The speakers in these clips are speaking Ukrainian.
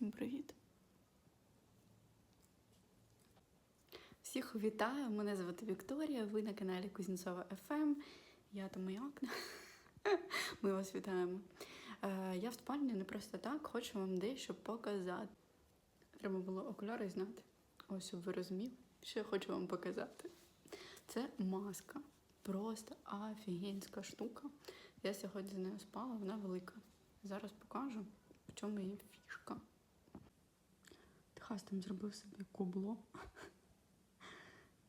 Всім привіт! Всіх вітаю! Мене звати Вікторія. Ви на каналі Кузнєцова ФМ. Я та моя окна. Ми вас вітаємо. Е, Я в спальні не просто так, хочу вам дещо показати. Треба було окуляри зняти. Ось щоб ви розуміли, що я хочу вам показати. Це маска. Просто офігенська штука. Я сьогодні з нею спала, вона велика. Зараз покажу, в чому її фішка. Техас там зробив собі кубло.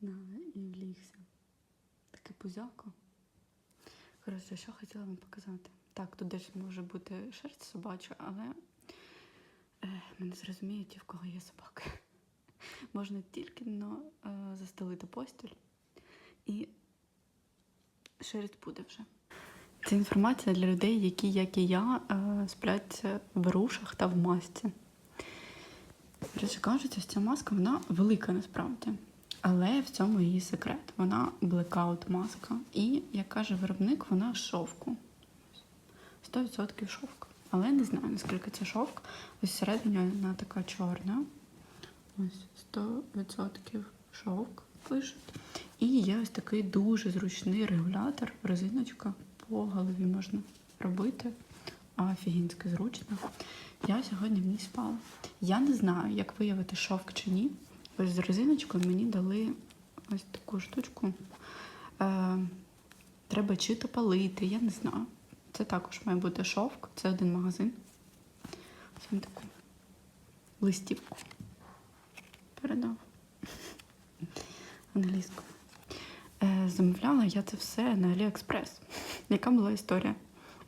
І влігся. Таке пузяко. Коротше, що хотіла вам показати. Так, тут десь може бути шерсть собача, але е, ми не зрозуміють ті, в кого є собаки. Можна тільки но, е, застелити постіль і шерсть буде вже. Це інформація для людей, які, як і я, е, сплять в рушах та в масці. Коротше кажуть, ось ця маска вона велика насправді. Але в цьому її секрет. Вона блекаут маска. І, як каже виробник, вона шовку. 100% шовк. Але не знаю, наскільки це шовк. Ось всередині вона така чорна. Ось 100% шовк пишуть. І є ось такий дуже зручний регулятор, резиночка по голові можна робити. Офігінськи зручно. Я сьогодні в ній спала. Я не знаю, як виявити шовк чи ні. Ось з резиночкою мені дали ось таку штучку. Е, треба чи то палити, я не знаю. Це також має бути шовк, це один магазин. Ось він таку листівку передав англійською. Е, замовляла я це все на Аліекспрес. Яка була історія?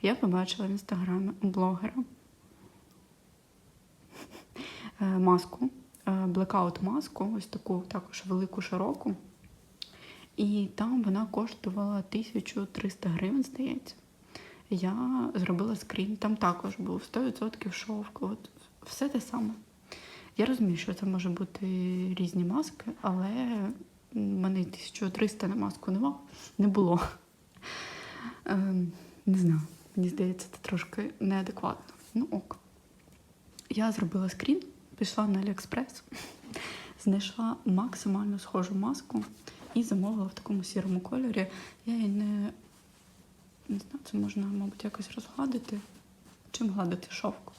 Я побачила в інстаграмі у блогера е, маску, блекаут маску, ось таку також велику широку. І там вона коштувала 1300 гривень, здається. Я зробила скрін, там також був 100% шовк. От все те саме. Я розумію, що це може бути різні маски, але в мене 1300 на маску нема, не було. Ем, не знаю, мені здається, це трошки неадекватно. Ну ок. Я зробила скрін, пішла на Аліекспрес, знайшла максимально схожу маску і замовила в такому сірому кольорі. Я її не, не знаю, це можна, мабуть, якось розгладити. Чим гладити шовк?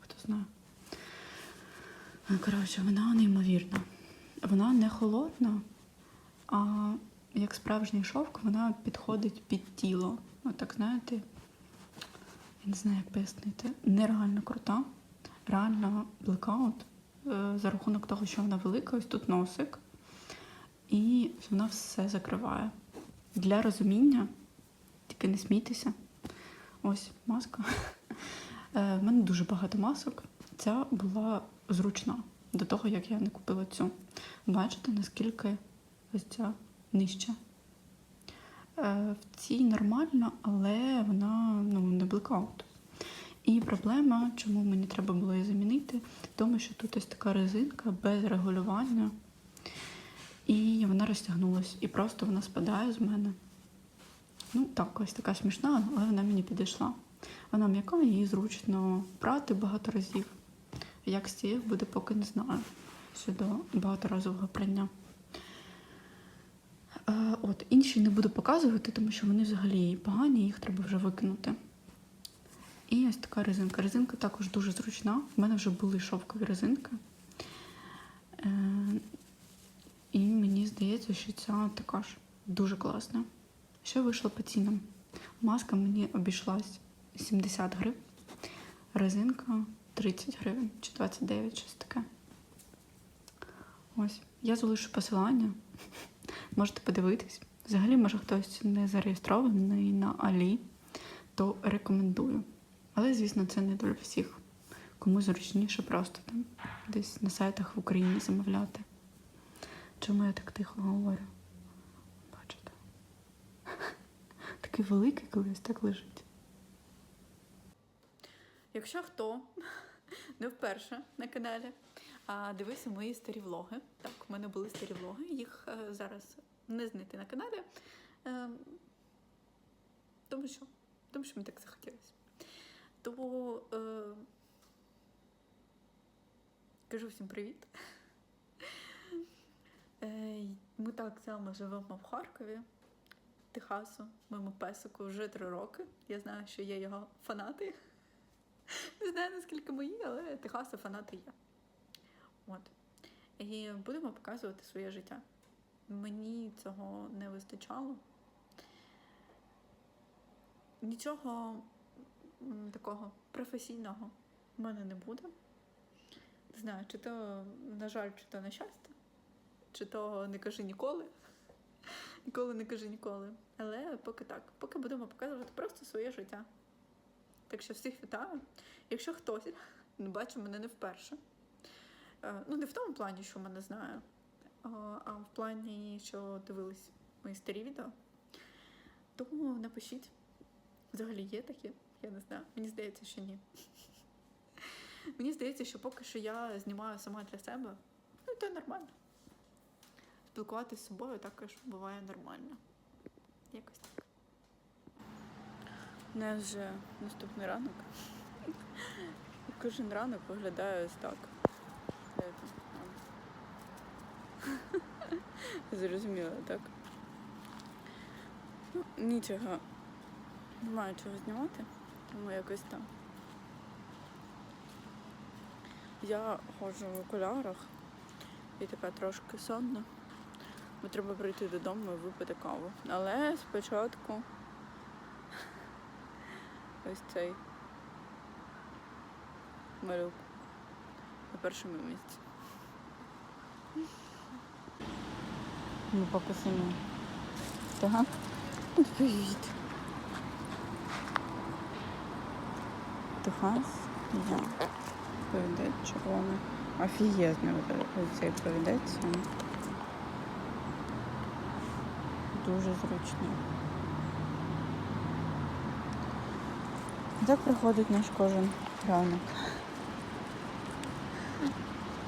Хто знає. Коротше, вона неймовірна. Вона не холодна, а як справжній шовк, вона підходить під тіло. Отак, знаєте, не знаю, як пояснити. Нереально крута, реально блекаут за рахунок того, що вона велика, ось тут носик. І вона все закриває. Для розуміння, тільки не смійтеся. Ось маска. Е, В мене дуже багато масок. Ця була зручна до того, як я не купила цю. Бачите, наскільки ось ця нижча. Е, В цій нормально, але вона ну, не блекаут. І проблема, чому мені треба було її замінити, в тому, що тут ось така резинка без регулювання. І вона розтягнулась. І просто вона спадає з мене. Ну, так, ось така смішна, але вона мені підійшла. Вона м'яка, її зручно прати багато разів. Як з цією буде, поки не знаю. Щодо багаторазового прання. От, інші не буду показувати, тому що вони взагалі погані, їх треба вже викинути. І ось така резинка. Резинка також дуже зручна. У мене вже були шовкові резинки. Е, І мені здається, що ця така ж дуже класна. Що вийшло по цінам? Маска мені обійшлась 70 гривень, резинка 30 гривень чи 29, щось таке. Ось. Я залишу посилання. Можете подивитись. Взагалі, може хтось не зареєстрований на Алі, то рекомендую. Але, звісно, це не для всіх. Кому зручніше просто там десь на сайтах в Україні замовляти. Чому я так тихо говорю? Бачите? Такий великий колись так лежить. Якщо хто не вперше на каналі, а дивився мої старі влоги. В мене були старі влоги, їх е, зараз не знайти на каналі. Е, тому що, тому що мені так захотілося. То е, Кажу всім привіт. Е, Ми так само живемо в Харкові, Техасу. Моєму песику вже три роки. Я знаю, що є його фанати. Не знаю, наскільки мої, але Техаса фанати є. І будемо показувати своє життя. Мені цього не вистачало. Нічого такого професійного в мене не буде. Не знаю, чи то, на жаль, чи то на щастя, чи то не кажи ніколи. Ніколи не кажи ніколи. Але поки так, поки будемо показувати просто своє життя. Так що всіх вітаю. Якщо хтось не бачив мене не вперше. Е, Ну, не в тому плані, що мене знає, а в плані, що дивились мої старі відео, то напишіть. Взагалі є такі? Я не знаю. Мені здається, що ні. Мені здається, що поки що я знімаю сама для себе, ну то нормально. Спілкуватися з собою також буває нормально. Якось так. У нас вже наступний ранок. Кожен ранок виглядає ось так. Зрозуміло, так? Ну, нічого. Немає чого знімати, тому якось там. Я ходжу в окулярах і така трошки сонна. Бо треба прийти додому і випити каву. Але спочатку ось цей малюк на першому місці. Ми поки самі. Ага. Привіт. Техас. Я. Повідець червоний. Офігезний от цей повідець. Дуже зручний. Так проходить наш кожен ранок.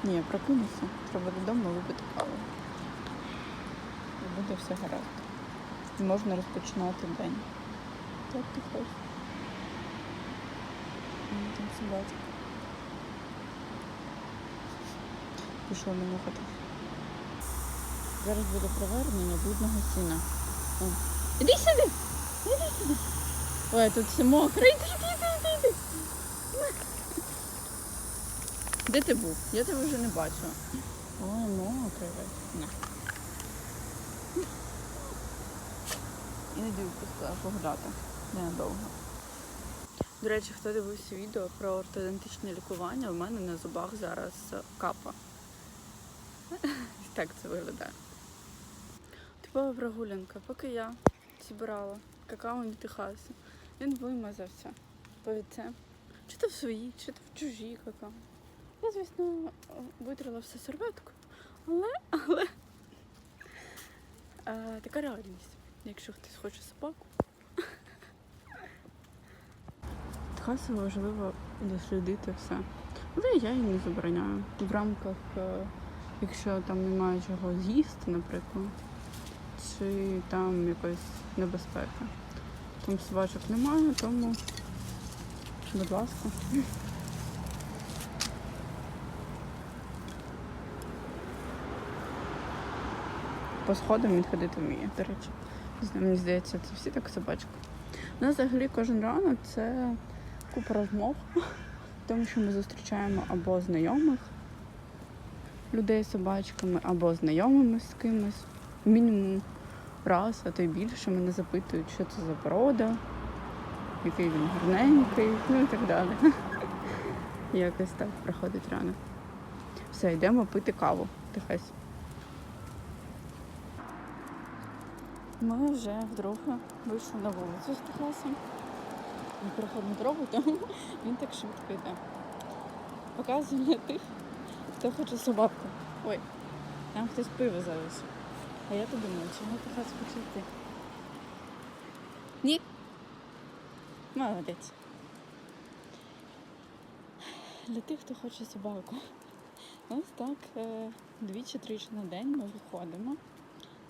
Ні, прокинуся. Треба додому випити каву. І буде все гаразд. І можна розпочинати день. Так ти хочеш. Там собачка. Пішла на нюхати. Зараз буде провернення блудного сіна. Іди сюди! Іди сюди! Ой, тут все мокро. Іди, іди, іди, іди, іди. Де ти був? Я тебе вже не бачила. Ой, мокрий весь. На. Іноді випустила погуляти. Ненадовго. До речі, хто дивився відео про ортодонтичне лікування, у мене на зубах зараз капа. Так це виглядає. Типова прогулянка, поки я зібрала какао на Техасі, він вимазався повіце. Чи то в свої, чи то в чужі какао. Я, звісно, витрила все серветкою, але, але е, така реальність. Якщо хтось хоче собаку. Техасу важливо дослідити все. Але я їм не забороняю. В рамках, е, якщо там немає чого з'їсти, наприклад, чи там якась небезпека. Там собачок немає, тому, будь ласка. По сходам він ходити вміє, до речі. Мені здається, це всі так собачки. У нас взагалі кожен ранок це купа розмов, тому що ми зустрічаємо або знайомих людей з собачками, або знайомими з кимось. Мінімум раз, а то й більше мене запитують, що це за порода, який він гарненький, ну і так далі. Якось так проходить ранок. Все, йдемо пити каву. Тихась. Ми вже вдруге вийшли на вулицю з Техасом. Ми переходимо дорогу, тому він так швидко йде. Показує для тих, хто хоче собаку. Ой, там хтось пиво залишив. А я то думаю, чому Техас хоче йти? Ні? Молодець. Для тих, хто хоче собаку. Ось так е, двічі-тричі на день ми виходимо.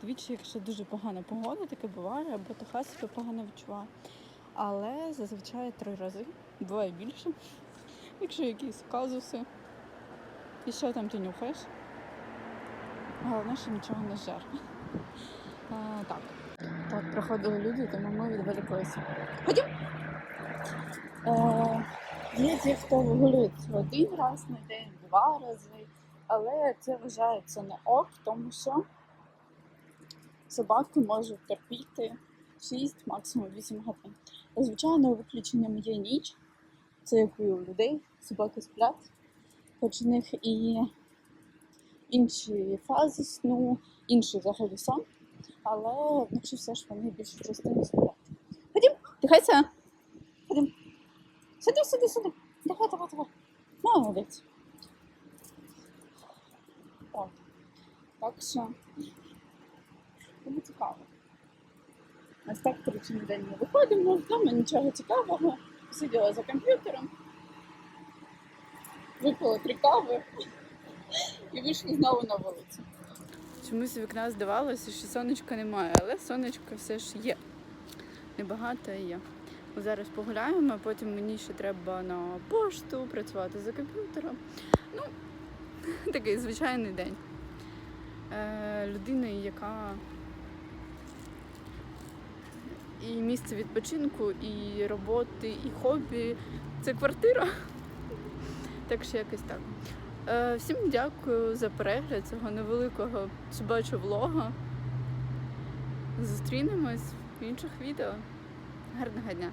Двічі, якщо дуже погана погода, таке буває, або Техас себе погано відчуває. Але зазвичай три рази, буває більше. Якщо якісь казуси, І що там ти нюхаєш? Головне, що нічого не жер. А, так. Так, проходили люди, тому ми відволіклися. Ходім! Е, є ті, хто вигулюють один раз на день, два рази, але це вважається не ок, тому що собаки можуть терпіти 6, максимум 8 годин. Звичайно, виключенням є ніч, це як у людей, собаки сплять, хоч у них і інші фази сну, інший взагалі сон, але вночі все ж вони більшу частину сплять. Ходім, тихайся. Ходім. Сиди, сиди, сиди. Давай, давай, давай. Молодець. От. Так що. Тому цікаво. Ось так тричі на день ми виходимо, вдома нічого цікавого. Сиділа за комп'ютером, випила три кави і вийшли знову на вулицю. Чомусь з вікна здавалося, що сонечка немає, але сонечко все ж є. Небагато є. Ми зараз погуляємо, а потім мені ще треба на пошту працювати за комп'ютером. Ну, такий звичайний день. Е, людини, яка і місце відпочинку, і роботи, і хобі це квартира. Так що якось так. Е, всім дякую за перегляд цього невеликого собачого влога. Зустрінемось в інших відео. Гарного дня!